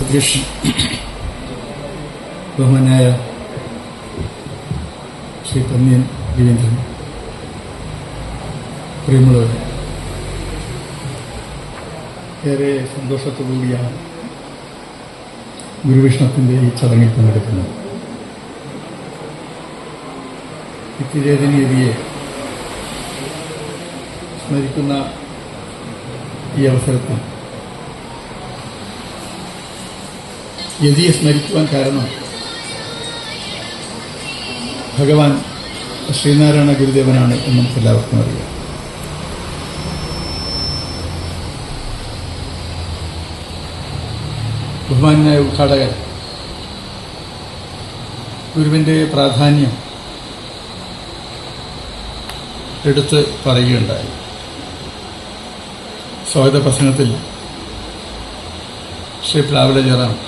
അധ്യക്ഷൻ ബഹുമാനായ ശ്രീ പന്നിയൻ രവീന്ദ്രൻ പ്രിയമുള്ളവർ ഏറെ സന്തോഷത്തോടുകൂടിയാണ് ഗുരുവിഷ്ണത്തിന്റെ ഈ ചടങ്ങിൽ പങ്കെടുക്കുന്നത് നിത്യചേതനീയതിയെ സ്മരിക്കുന്ന ഈ അവസരത്തിൽ യതിയെ സ്മരിക്കുവാൻ കാരണം? ഭഗവാൻ ശ്രീനാരായണ ഗുരുദേവനാണ് എന്ന് നമുക്ക് എല്ലാവർക്കും അറിയാം. ബഹുമാനായ ഉദ്ഘാടകൻ ഗുരുവിന്റെ പ്രാധാന്യം എടുത്ത് പറയുകയുണ്ടായി. സ്വാഗത പ്രസംഗത്തിൽ ശ്രീ പ്ലാവല ജയറാം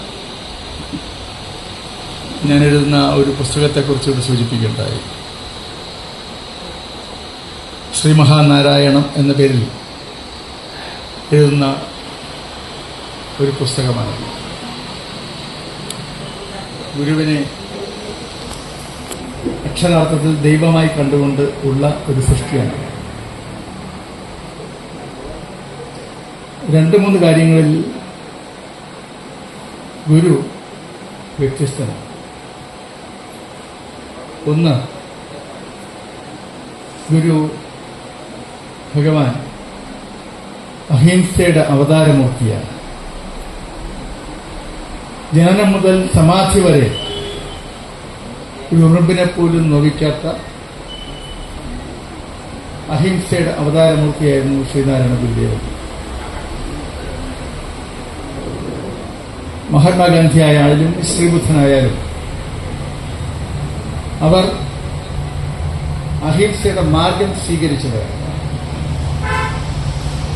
ഞാൻ എഴുതുന്ന ഒരു പുസ്തകത്തെക്കുറിച്ച് ഇവിടെ സൂചിപ്പിക്കുകയുണ്ടായി ശ്രീ മഹാനാരായണം എന്ന പേരിൽ എഴുതുന്ന ഒരു പുസ്തകമാണ്. ഗുരുവിനെ അക്ഷരാർത്ഥത്തിൽ ദൈവമായി കണ്ടുകൊണ്ട് ഉള്ള ഒരു സൃഷ്ടിയാണ്. രണ്ട് മൂന്ന് കാര്യങ്ങളിൽ ഗുരു വ്യത്യസ്തനാണ് ഒന്ന് ഗുരു ഭഗവാൻ അഹിംസയുടെ അവതാരമൂർത്തിയാണ്. ജനനം മുതൽ സമാധി വരെ ഉറുമ്പിനെ പോലും നോവിക്കാത്ത അഹിംസയുടെ അവതാരമൂർത്തിയായിരുന്നു ശ്രീനാരായണ ഗുരുദേവൻ. മഹാത്മാഗാന്ധി ആയാലും ശ്രീബുദ്ധനായാലും അവർ അഹിംസയുടെ മാർഗം സ്വീകരിച്ചവരാണ്.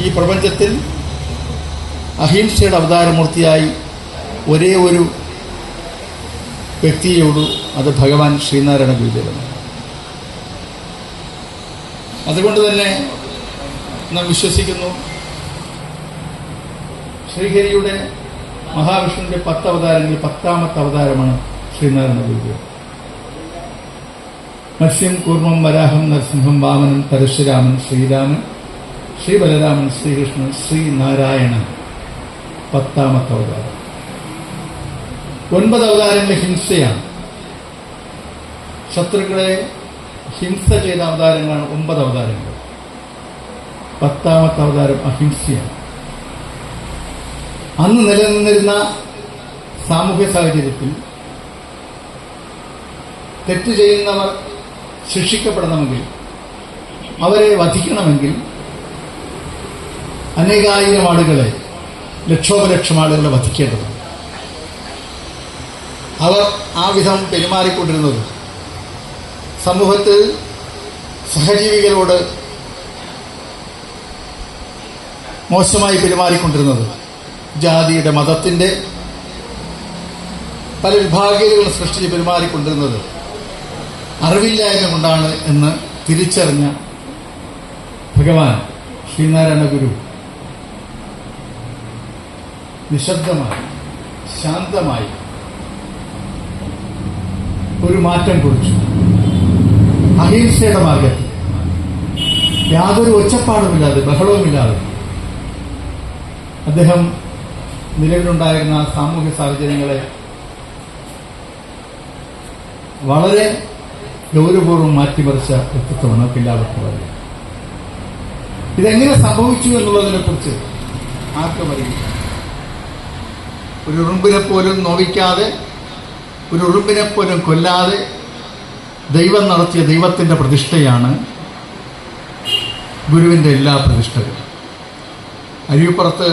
ഈ പ്രപഞ്ചത്തിൽ അഹിംസയുടെ അവതാരമൂർത്തിയായി ഒരേ ഒരു വ്യക്തിയോടു അത് ഭഗവാൻ ശ്രീനാരായണ ഗുരുദേവനാണ് അതുകൊണ്ട് തന്നെ നാം വിശ്വസിക്കുന്നു ശ്രീഹരിയുടെ മഹാവിഷ്ണുവിന്റെ പത്ത് അവതാരങ്ങളിൽ പത്താമത്തെ അവതാരമാണ് ശ്രീനാരായണ ഗുരുദേവൻ മത്സ്യം കൂർമ്മം വരാഹം നരസിംഹം വാമനൻ പരശുരാമൻ ശ്രീരാമൻ ശ്രീ ബലരാമൻ ശ്രീകൃഷ്ണൻ ശ്രീനാരായണൻ. പത്താമത്തെ അവതാരം. ഒൻപത് അവതാരങ്ങൾ ഹിംസയാണ്. ശത്രുക്കളെ ഹിംസ ചെയ്ത അവതാരങ്ങളാണ് ഒമ്പത് അവതാരങ്ങൾ. പത്താമത്തെ അവതാരം അഹിംസയാണ്. അന്ന് നിലനിന്നിരുന്ന സാമൂഹ്യ സാഹചര്യത്തിൽ തെറ്റ് ചെയ്യുന്നവർ ശിക്ഷിക്കപ്പെടണമെങ്കിൽ അവരെ വധിക്കണമെങ്കിൽ അനേകായിരം ആളുകളെ ലക്ഷോപലക്ഷം ആളുകളെ വധിക്കേണ്ടതുണ്ട്. അവർ ആ വിധം പെരുമാറിക്കൊണ്ടിരുന്നത് സമൂഹത്തിൽ സഹജീവികളോട് മോശമായി പെരുമാറിക്കൊണ്ടിരുന്നത് ജാതിയുടെ മതത്തിന്റെ പല വിഭാഗീയതകൾ സൃഷ്ടിച്ച് പെരുമാറിക്കൊണ്ടിരുന്നത് അറിവില്ലായ്മ കൊണ്ടാണ് എന്ന് തിരിച്ചറിഞ്ഞ ഭഗവാൻ ശ്രീനാരായണ ഗുരു നിശബ്ദമായി ശാന്തമായി ഒരു മാറ്റം കുറിച്ചു. അഹിംസയുടെ മാർഗത്തിൽ. യാതൊരു ഒച്ചപ്പാടുമില്ലാതെ ബഹളവുമില്ലാതെ അദ്ദേഹം നിലവിലുണ്ടായിരുന്ന സാമൂഹ്യ സാഹചര്യങ്ങളെ വളരെ ഗൗരവപൂർവം മാറ്റിമറിച്ച വ്യക്തിത്വമാണ് നമുക്ക് എല്ലാവർക്കും അറിയാം ഇതെങ്ങനെ സംഭവിച്ചു എന്നുള്ളതിനെ കുറിച്ച് ആർക്കും അറിയില്ല. ഒരു ഉറുമ്പിനെ പോലും നോവിക്കാതെ ഒരു ഉറുമ്പിനെ പോലും കൊല്ലാതെ ദൈവം നടത്തിയ ദൈവത്തിന്റെ പ്രതിഷ്ഠയാണ് ഗുരുവിന്റെ എല്ലാ പ്രതിഷ്ഠകളും. അരുവിപ്പുറത്ത്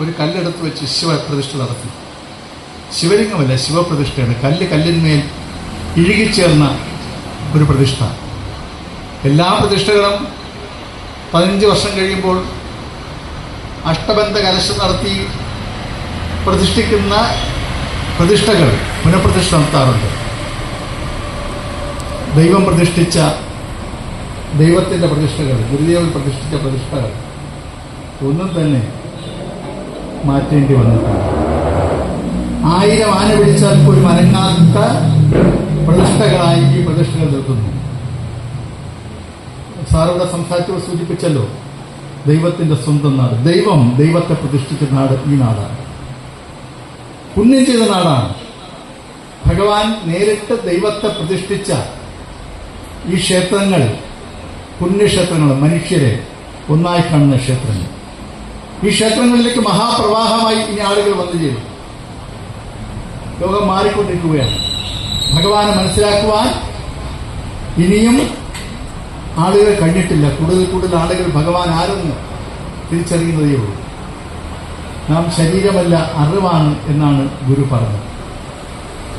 ഒരു കല്ലെടുത്ത് വെച്ച് ശിവ പ്രതിഷ്ഠ നടത്തി. ശിവലിംഗമല്ല ശിവപ്രതിഷ്ഠയാണ്. കല്ല് കല്ലിന്മേൽ ഇഴുകിച്ചേർന്ന ഒരു പ്രതിഷ്ഠ. എല്ലാ പ്രതിഷ്ഠകളും പതിനഞ്ച് വർഷം കഴിയുമ്പോൾ അഷ്ടബന്ധ കലശം നടത്തി പ്രതിഷ്ഠിക്കുന്ന പ്രതിഷ്ഠകൾ പുനഃപ്രതിഷ്ഠ നടത്താറുണ്ട്. ദൈവം പ്രതിഷ്ഠിച്ച ദൈവത്തിന്റെ പ്രതിഷ്ഠകൾ ഗുരുദേവൻ പ്രതിഷ്ഠിച്ച പ്രതിഷ്ഠകൾ. ഒന്നും തന്നെ മാറ്റേണ്ടി വന്നിട്ടുണ്ട്. ആയിരം ആന പിടിച്ചാൽ പോലും അനങ്ങാത്ത പ്രതിഷ്ഠകളായി ഈ പ്രതിഷ്ഠകൾ നിൽക്കുന്നു. സാറോടെ സംസാരിച്ചു സൂചിപ്പിച്ചല്ലോ ദൈവത്തിന്റെ സ്വന്തം നാട്. ദൈവം ദൈവത്തെ പ്രതിഷ്ഠിച്ച നാട് ഈ നാടാണ്. പുണ്യം ചെയ്ത നാടാണ്. ഭഗവാൻ നേരിട്ട് ദൈവത്തെ പ്രതിഷ്ഠിച്ച ഈ ക്ഷേത്രങ്ങൾ പുണ്യക്ഷേത്രങ്ങൾ മനുഷ്യരെ ഒന്നായി കാണുന്ന ക്ഷേത്രങ്ങൾ. ഈ ക്ഷേത്രങ്ങളിലേക്ക് മഹാപ്രവാഹമായി ഇനി ആളുകൾ വന്നു ചേരും. ലോകം മാറിക്കൊണ്ടിരിക്കുകയാണ്. ഭഗവാനെ മനസ്സിലാക്കുവാൻ ഇനിയും ആളുകൾ കഴിഞ്ഞിട്ടില്ല. കൂടുതൽ കൂടുതൽ ആളുകൾ ഭഗവാൻ ആരെന്ന് തിരിച്ചറിയുന്നതേ ഉള്ളൂ. നാം ശരീരമല്ല അറിവാണ് എന്നാണ് ഗുരു പറഞ്ഞത്.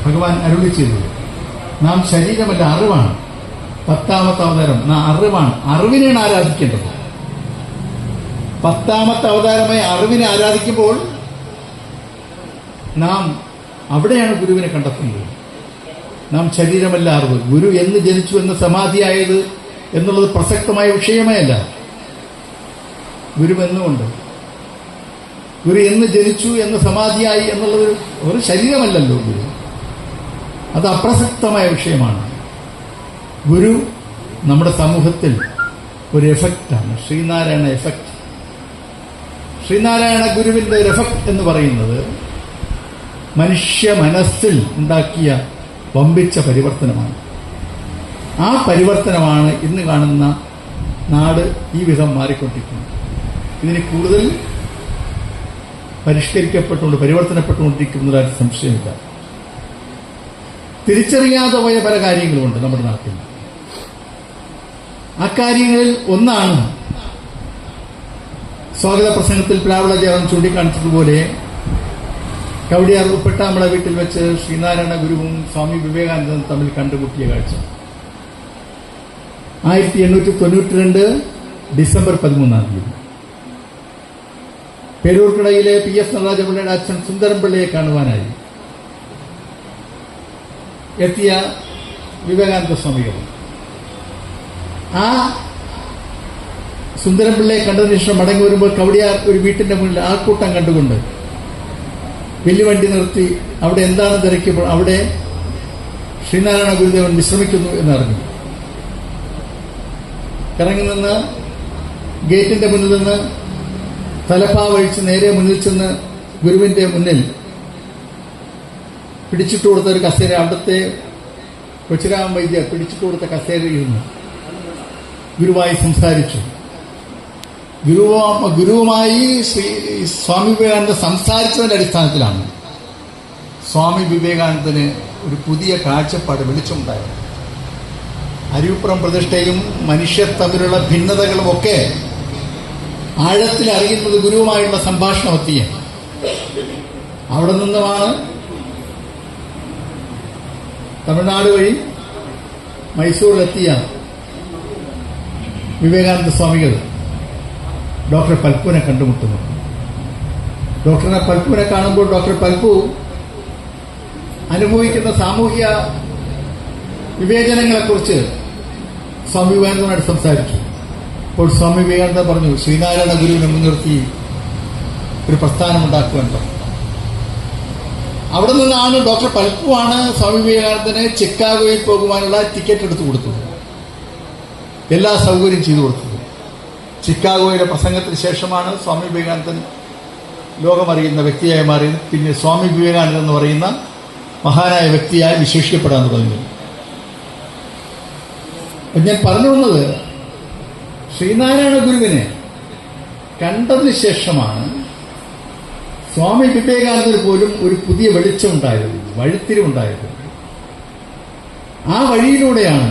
ഭഗവാൻ അരുളി ചെയ്തത് നാം ശരീരമല്ല അറിവാണ്. പത്താമത്തെ അവതാരം നാം അറിവാണ്. അറിവിനെയാണ് ആരാധിക്കേണ്ടത്. പത്താമത്തെ അവതാരമായ അറിവിനെ ആരാധിക്കുമ്പോൾ നാം അവിടെയാണ് ഗുരുവിനെ കണ്ടെത്തുന്നത്. നാം ശരീരമല്ല അറിവ്. ഗുരു എന്ന് ജനിച്ചു എന്ന് സമാധിയായത് എന്നുള്ളത് പ്രസക്തമായ വിഷയമേ അല്ല. ഗുരു എന്നുകൊണ്ട് ഗുരു എന്ന് ജനിച്ചു എന്ന് സമാധിയായി എന്നുള്ളത് ഒരു- ശരീരമല്ലല്ലോ ഗുരു. അത് അപ്രസക്തമായ വിഷയമാണ്. ഗുരു നമ്മുടെ സമൂഹത്തിൽ ഒരു എഫക്റ്റാണ് ശ്രീനാരായണ എഫക്റ്റ് ശ്രീനാരായണ ഗുരുവിന്റെ എഫക്റ്റ് എന്ന് പറയുന്നത് മനുഷ്യ മനസ്സിൽ ഉണ്ടാക്കിയ വമ്പിച്ച പരിവർത്തനമാണ്. ആ പരിവർത്തനമാണ് ഇന്ന് കാണുന്ന നാട് ഈ വിധം മാറിക്കൊണ്ടിരിക്കുന്നത്. ഇതിന് കൂടുതൽ പരിഷ്കരിക്കപ്പെട്ടുകൊണ്ട് പരിവർത്തനപ്പെട്ടുകൊണ്ടിരിക്കുന്നതായിട്ട് സംശയമില്ല. തിരിച്ചറിയാതെ പോയ പല കാര്യങ്ങളുമുണ്ട് നമ്മുടെ നാട്ടിൽ. ആ കാര്യങ്ങളിൽ ഒന്നാണ് സ്വാഗത പ്രസംഗത്തിൽ പ്ലാവിളജാതം ചൂണ്ടിക്കാണിച്ചതുപോലെ കവടിയാർ ഉൾപ്പെട്ട നമ്മുടെ വീട്ടിൽ വെച്ച് ശ്രീനാരായണ ഗുരുവും സ്വാമി വിവേകാനന്ദനും തമ്മിൽ കണ്ടുമുട്ടിയ കാഴ്ച. ആയിരത്തി എണ്ണൂറ്റി തൊണ്ണൂറ്റി രണ്ട് ഡിസംബർ പതിമൂന്നാം തീയതി. പേരൂർക്കടയിലെ പി എസ് നടരാജപിള്ളയുടെ അച്ഛൻ സുന്ദരംപിള്ളയെ കാണുവാനായി എത്തിയ വിവേകാനന്ദ സ്വാമികൾ. ആ സുന്ദരംപിള്ളയെ കണ്ടതിന് ശേഷം മടങ്ങി വരുമ്പോൾ കവടിയാർ ഒരു വീട്ടിന്റെ മുന്നിൽ ആൾക്കൂട്ടം കണ്ടുകൊണ്ട് വെല്ലുവണ്ടി നിർത്തി അവിടെ എന്താണ് തിരക്കിയപ്പോൾ അവിടെ ശ്രീനാരായണ ഗുരുദേവൻ വിശ്രമിക്കുന്നു എന്നറിഞ്ഞു. ഇറങ്ങി നിന്ന് ഗേറ്റിന്റെ മുന്നിൽ നിന്ന് തലപ്പാവഴിച്ച് നേരെ മുന്നിൽ ചെന്ന് ഗുരുവിന്റെ മുന്നിൽ പിടിച്ചിട്ട് കൊടുത്ത ഒരു കസേര അവിടുത്തെ കൊച്ചിരാമ വൈദ്യ പിടിച്ചിട്ട് കൊടുത്ത കസേര ഇരുന്നു. ഗുരുവായി സംസാരിച്ചു. ഗുരുവാ ഗുരുവുമായി ശ്രീ സ്വാമി വിവേകാനന്ദ സംസാരിച്ചതിന്റെ അടിസ്ഥാനത്തിലാണ്. സ്വാമി വിവേകാനന്ദന് ഒരു പുതിയ കാഴ്ചപ്പാട് വെളിച്ചമുണ്ടായത്. അരിവിപ്പുറം പ്രതിഷ്ഠയും മനുഷ്യർ തമ്മിലുള്ള ഭിന്നതകളും ഒക്കെ ആഴത്തിൽ അറിയുന്നത് ഗുരുവുമായുള്ള സംഭാഷണം എത്തിയ അവിടെ നിന്നുമാണ് തമിഴ്നാട് വഴി മൈസൂരിലെത്തിയ വിവേകാനന്ദ സ്വാമികൾ. ഡോക്ടർ പൽപ്പുവിനെ കണ്ടുമുട്ടുന്നു. ഡോക്ടറെ പൽപ്പുവിനെ കാണുമ്പോൾ ഡോക്ടർ പൽപ്പു അനുഭവിക്കുന്ന സാമൂഹ്യ വിവേചനങ്ങളെക്കുറിച്ച് സ്വാമി വിവേകാനന്ദനോട് സംസാരിച്ചു. അപ്പോൾ സ്വാമി വിവേകാനന്ദ പറഞ്ഞു ശ്രീനാരായണ ഗുരുവിനെ മുൻനിർത്തി ഒരു പ്രസ്ഥാനം പറഞ്ഞു. അവിടെ നിന്നാണ് ഡോക്ടർ പൽപ്പുവാണ് സ്വാമി വിവേകാനന്ദന് ചിക്കാഗോയിൽ പോകുവാനുള്ള ടിക്കറ്റ് എടുത്തു കൊടുത്തത്. എല്ലാ സൗകര്യം ചെയ്തു കൊടുത്തത്. ചിക്കാഗോയിലെ പ്രസംഗത്തിന് ശേഷമാണ് സ്വാമി വിവേകാനന്ദൻ ലോകമറിയുന്ന വ്യക്തിയായി മാറിയത്. പിന്നെ സ്വാമി വിവേകാനന്ദൻ എന്ന് പറയുന്ന മഹാനായ വ്യക്തിയായി വിശേഷിക്കപ്പെടാൻ തുടങ്ങി ഞാൻ പറഞ്ഞു വന്നത് ശ്രീനാരായണ ഗുരുവിനെ കണ്ടതിന് ശേഷമാണ് സ്വാമി വിവേകാനന്ദന് പോലും ഒരു പുതിയ വെളിച്ചമുണ്ടായത് വഴിത്തിരിവുണ്ടായത്. ആ വഴിയിലൂടെയാണ്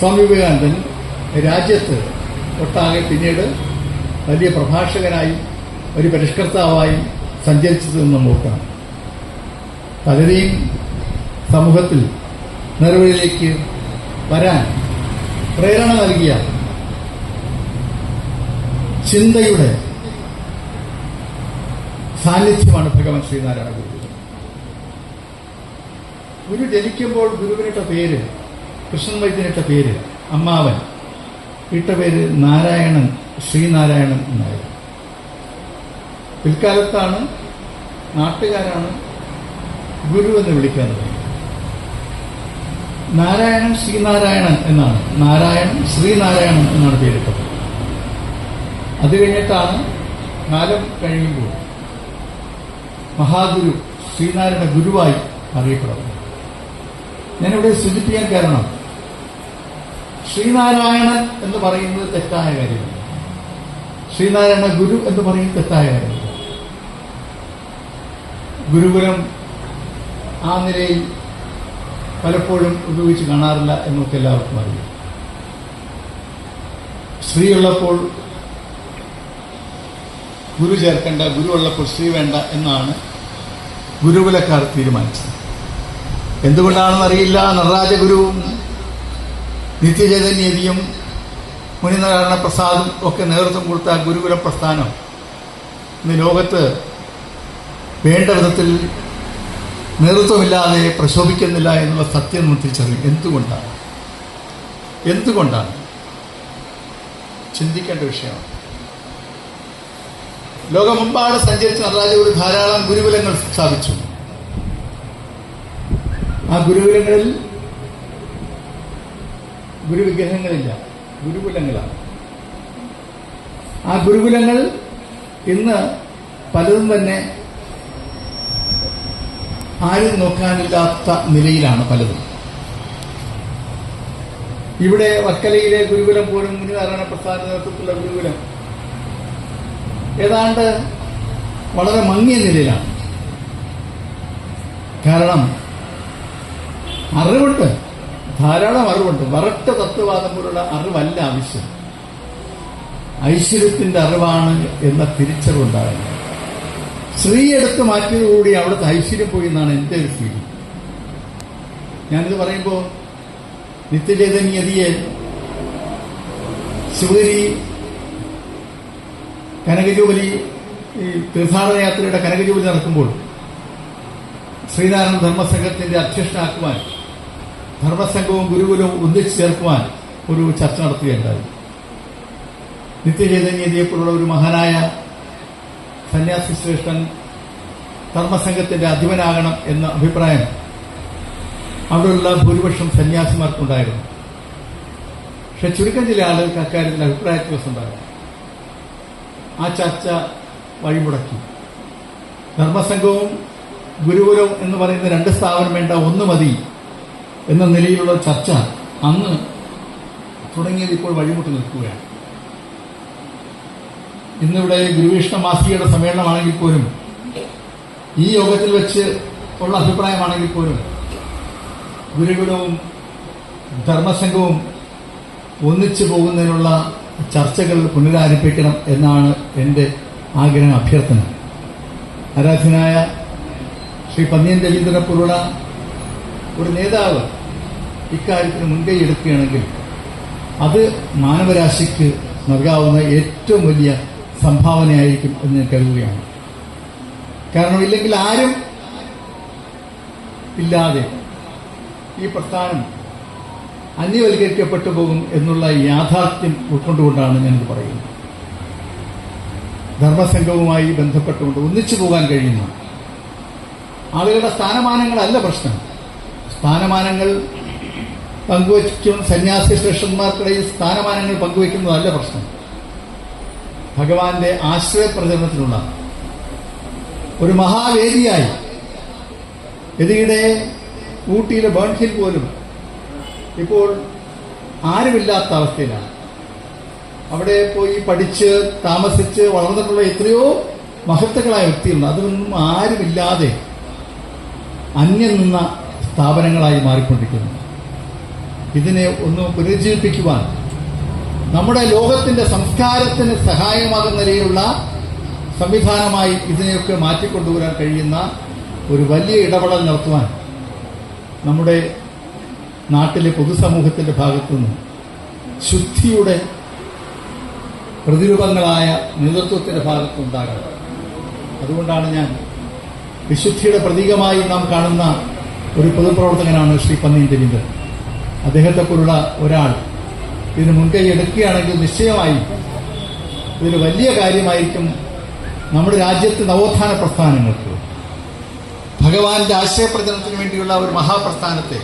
സ്വാമി വിവേകാനന്ദൻ രാജ്യത്ത് ഒട്ടാകെ പിന്നീട് വലിയ പ്രഭാഷകനായും ഒരു പരിഷ്കർത്താവായി സഞ്ചരിച്ചത് നോക്കാം പലരെയും സമൂഹത്തിൽ നിറവിലേക്ക് വരാൻ പ്രേരണ നൽകിയ ചിന്തയുടെ സാന്നിധ്യമാണ് ഭഗവാൻ ശ്രീനാരായണ ഗുരു ഗുരു ജനിക്കുമ്പോൾ ഗുരുവിനിട്ട പേര് കൃഷ്ണൻ വൈദ്യനിട്ട പേര് അമ്മാവൻ. ഇട്ട പേര് നാരായണൻ ശ്രീനാരായണൻ എന്നായിരുന്നു. പിൽക്കാലത്താണ് നാട്ടുകാരാണ് ഗുരു എന്ന് വിളിക്കാൻ തുടങ്ങി നാരായണൻ ശ്രീനാരായണൻ എന്നാണ്. നാരായണൻ ശ്രീനാരായണൻ എന്നാണ് പേരിട്ടത്. അത് കഴിഞ്ഞിട്ടാണ് കാലം കഴിയുമ്പോൾ മഹാഗുരു ശ്രീനാരായണ ഗുരുവായി അറിയപ്പെടുന്നത്. ഞാനിവിടെ സൂചിപ്പിക്കാൻ കാരണം ശ്രീനാരായണൻ എന്ന് പറയുന്നത് തെറ്റായ കാര്യമാണ് ശ്രീനാരായണ ഗുരു എന്ന് പറയുന്നത് തെറ്റായ കാര്യമാണ് ഗുരുകുലം ആ നിലയിൽ പലപ്പോഴും ഉപയോഗിച്ച് കാണാറില്ല എന്നൊക്കെ എല്ലാവർക്കും അറിയാം. സ്ത്രീ ഉള്ളപ്പോൾ ഗുരു ചേർക്കേണ്ട ഗുരു ഉള്ളപ്പോൾ സ്ത്രീ വേണ്ട എന്നാണ് ഗുരുകുലക്കാർ തീരുമാനിച്ചത്. എന്തുകൊണ്ടാണെന്ന് അറിയില്ല നടരാജ ഗുരുവും നിത്യചൈതന്യതിയും മുനിനാരായണ പ്രസാദും ഒക്കെ നേതൃത്വം കൊടുത്ത ഗുരുകുല പ്രസ്ഥാനം ഇന്ന് ലോകത്ത് വേണ്ട വിധത്തിൽ നേതൃത്വമില്ലാതെ പ്രശോഭിക്കുന്നില്ല എന്നുള്ള സത്യം നമ്മൾ തിരിച്ചറിയും. എന്തുകൊണ്ടാണ്? എന്തുകൊണ്ടാണ്? ചിന്തിക്കേണ്ട വിഷയമാണ്. ലോകമെമ്പാട് സഞ്ചരിച്ച നടരാജ ഒരു ധാരാളം ഗുരുകുലങ്ങൾ സ്ഥാപിച്ചു. ആ ഗുരുകുലങ്ങളിൽ ഗുരുവിഗ്രഹങ്ങളില്ല. ഗുരുകുലങ്ങളാണ്. ആ ഗുരുകുലങ്ങൾ ഇന്ന് പലതും തന്നെ ആരും നോക്കാനില്ലാത്ത നിലയിലാണ് പലതും. ഇവിടെ വക്കലയിലെ ഗുരുകുലം പോലും മുനിനാരായണ പ്രസാദ നേതൃത്വത്തിലുള്ള ഗുരുകുലം ഏതാണ്ട് വളരെ മങ്ങിയ നിലയിലാണ്. കാരണം അറിവുണ്ട്. ധാരാളം അറിവുണ്ട്. വറട്ട തത്വവാദം പോലുള്ള അറിവല്ല ആവശ്യം. ഐശ്വര്യത്തിന്റെ അറിവാണ് എന്ന തിരിച്ചറിവുണ്ടാകുന്നത് സ്ത്രീ എടുത്ത് മാറ്റിയതുകൂടി അവിടുത്തെ ഐശ്വര്യം പോയി എന്നാണ് എന്റെ ഒരു ഫീലിംഗ് ഞാനിത് പറയുമ്പോൾ നിത്യചൈതന്യതിയെ ശിവഗിരി കനകജൂബലി ഈ തീർത്ഥാടന യാത്രയുടെ കനകജൂബലി നടക്കുമ്പോൾ ശ്രീനാരായണ ധർമ്മസംഘത്തിന്റെ അധ്യക്ഷനാക്കുവാൻ ധർമ്മസംഘവും ഗുരുകുലവും ഒന്നിച്ചു ചേർക്കുവാൻ ഒരു ചർച്ച നടത്തുകയുണ്ടായി. നിത്യചൈതന്യതയെപ്പോലുള്ള ഒരു മഹാനായ സന്യാസി ശ്രേഷ്ഠൻ ധർമ്മസംഘത്തിന്റെ അധിപനാകണം എന്ന അഭിപ്രായം അവിടെയുള്ള ഭൂരിപക്ഷം സന്യാസിമാർക്കുണ്ടായിരുന്നു. പക്ഷെ ചുരുക്കം ചില ആളുകൾക്ക് അക്കാര്യത്തിൽ അഭിപ്രായ വ്യത്യാസമുണ്ടായിരുന്നു ആ ചർച്ച വഴിമുടക്കി. ധർമ്മസംഘവും ഗുരുകുലവും എന്ന് പറയുന്ന രണ്ട് സ്ഥാപനം വേണ്ട ഒന്ന് മതി. എന്ന നിലയിലുള്ള ചർച്ച അന്ന് തുടങ്ങിയത് ഇപ്പോൾ വഴിമുട്ടി നിൽക്കുകയാണ്. ഇന്നിവിടെ ഗുരുവിഷ്ണ മാസികയുടെ സമ്മേളനമാണെങ്കിൽ പോലും ഈ യോഗത്തിൽ വെച്ച് ഉള്ള അഭിപ്രായമാണെങ്കിൽ പോലും ഗുരുകുലവും ധർമ്മസംഘവും ഒന്നിച്ചു പോകുന്നതിനുള്ള ചർച്ചകൾ പുനരാരംഭിക്കണം എന്നാണ് എന്റെ ആഗ്രഹം അഭ്യർത്ഥന. ആരാധ്യനായ ശ്രീ പന്നിയൻ രവീന്ദ്രനെ പോലുള്ള ഒരു നേതാവ് ഇക്കാര്യത്തിന് മുൻകൈ എടുക്കുകയാണെങ്കിൽ അത് മാനവരാശിക്ക് നൽകാവുന്ന ഏറ്റവും വലിയ സംഭാവനയായിരിക്കും എന്ന് ഞാൻ കരുതുകയാണ്. കാരണം ഇല്ലെങ്കിൽ ആരും ഇല്ലാതെ ഈ പ്രസ്ഥാനം അന്യവൽക്കരിക്കപ്പെട്ടു പോകും എന്നുള്ള യാഥാർത്ഥ്യം ഉൾക്കൊണ്ടുകൊണ്ടാണ് ഞാനിത് പറയുന്നത്. ധർമ്മസംഘവുമായി ബന്ധപ്പെട്ടുകൊണ്ട് ഒന്നിച്ചു പോകാൻ കഴിയുന്ന ആളുകളുടെ സ്ഥാനമാനങ്ങളല്ല പ്രശ്നം. സ്ഥാനമാനങ്ങൾ പങ്കുവയ്ക്കും സന്യാസി ശ്രേഷ്ഠന്മാർക്കിടയിൽ സ്ഥാനമാനങ്ങൾ പങ്കുവയ്ക്കുന്നതല്ല പ്രശ്നം. ഭഗവാന്റെ ആശ്രയ പ്രചരണത്തിനുള്ള ഒരു മഹാവേദിയായി ഇതിനിടെ ഊട്ടിയിലെ ബേൺഹിൽ പോലും ഇപ്പോൾ ആരുമില്ലാത്ത അവസ്ഥയിലാണ്. അവിടെ പോയി പഠിച്ച് താമസിച്ച് വളർന്നിട്ടുള്ള എത്രയോ മഹത്തുക്കളായ വ്യക്തികളുണ്ട്. അതൊന്നും ആരുമില്ലാതെ അന്യം നിന്ന സ്ഥാപനങ്ങളായി മാറിക്കൊണ്ടിരിക്കുന്നു. ഇതിനെ ഒന്ന് പുനരുജ്ജീവിപ്പിക്കുവാൻ നമ്മുടെ ലോകത്തിന്റെ സംസ്കാരത്തിന് സഹായമാകുന്ന നിലയിലുള്ള സംവിധാനമായി ഇതിനെയൊക്കെ മാറ്റിക്കൊണ്ടുവരാൻ കഴിയുന്ന ഒരു വലിയ ഇടപെടൽ നടത്തുവാൻ നമ്മുടെ നാട്ടിലെ പൊതുസമൂഹത്തിന്റെ ഭാഗത്തുനിന്ന് ശുദ്ധിയുടെ പ്രതിരൂപങ്ങളായ നേതൃത്വത്തിന്റെ ഭാഗത്തുണ്ടാകണം അതുകൊണ്ടാണ് ഞാൻ വിശുദ്ധിയുടെ പ്രതീകമായി നാം കാണുന്ന ഒരു പൊതുപ്രവർത്തകനാണ് ശ്രീ പന്നീൻ രവീന്ദ്രൻ അദ്ദേഹത്തെ പോലുള്ള ഒരാൾ ഇതിന് മുൻകൈ എടുക്കുകയാണെങ്കിൽ നിശ്ചയമായി ഇതൊരു വലിയ കാര്യമായിരിക്കും നമ്മുടെ രാജ്യത്ത് നവോത്ഥാന പ്രസ്ഥാനങ്ങൾക്ക്. ഭഗവാന്റെ ആശയപ്രചരണത്തിന് വേണ്ടിയുള്ള ഒരു മഹാപ്രസ്ഥാനത്തെ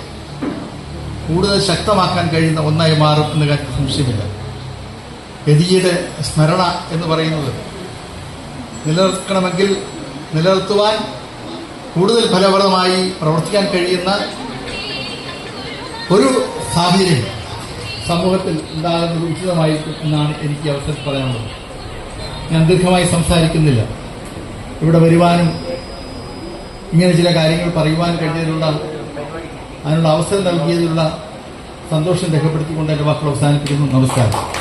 കൂടുതൽ ശക്തമാക്കാൻ കഴിയുന്ന ഒന്നായി മാറും എന്ന കാര്യത്തിൽ സംശയമില്ല. ഗതിയുടെ സ്മരണ എന്ന് പറയുന്നത് നിലനിർത്തണമെങ്കിൽ നിലനിർത്തുവാൻ കൂടുതൽ ഫലപ്രദമായി പ്രവർത്തിക്കാൻ കഴിയുന്ന ഒരു സാഹചര്യം സമൂഹത്തിൽ ഉണ്ടാകുന്നത് ഉചിതമായിരിക്കും എന്നാണ് എനിക്ക് അവസരം പറയാനുള്ളത്. ഞാൻ ദീർഘമായി സംസാരിക്കുന്നില്ല. ഇവിടെ വരുവാനും ഇങ്ങനെ ചില കാര്യങ്ങൾ പറയുവാൻ കഴിഞ്ഞതിലുള്ള അതിനുള്ള അവസരം നൽകിയതിലുള്ള സന്തോഷം രേഖപ്പെടുത്തിക്കൊണ്ട് എന്റെ വാക്കുകൾ അവസാനിപ്പിക്കുന്നു. നമസ്കാരം.